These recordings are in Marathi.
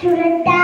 主人家。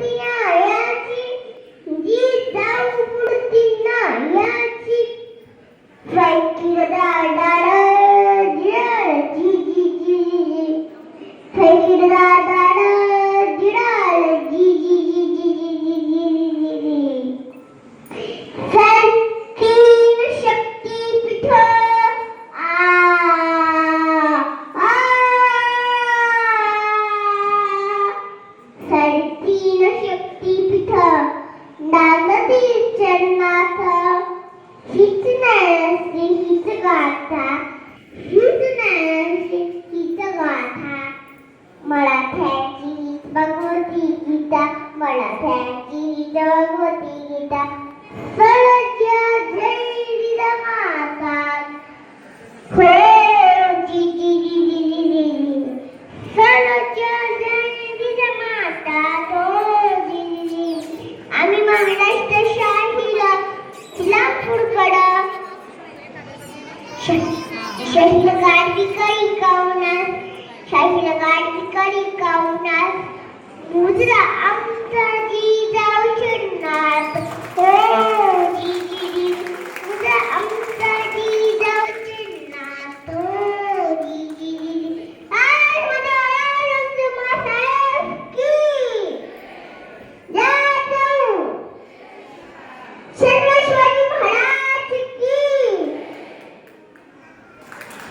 Yeah. चरणात हीच नयनश्री हीच गाथा हीच नयनश्री हीच गाथा मराठ्याची हीच भगवती गीता मराठ्याची हीच भगवती गीता सर्वज्ञ जय kavnar, Shaifina Gardi Kari kavnar, Mudra Amta Ji Daushunar, Oh, Ji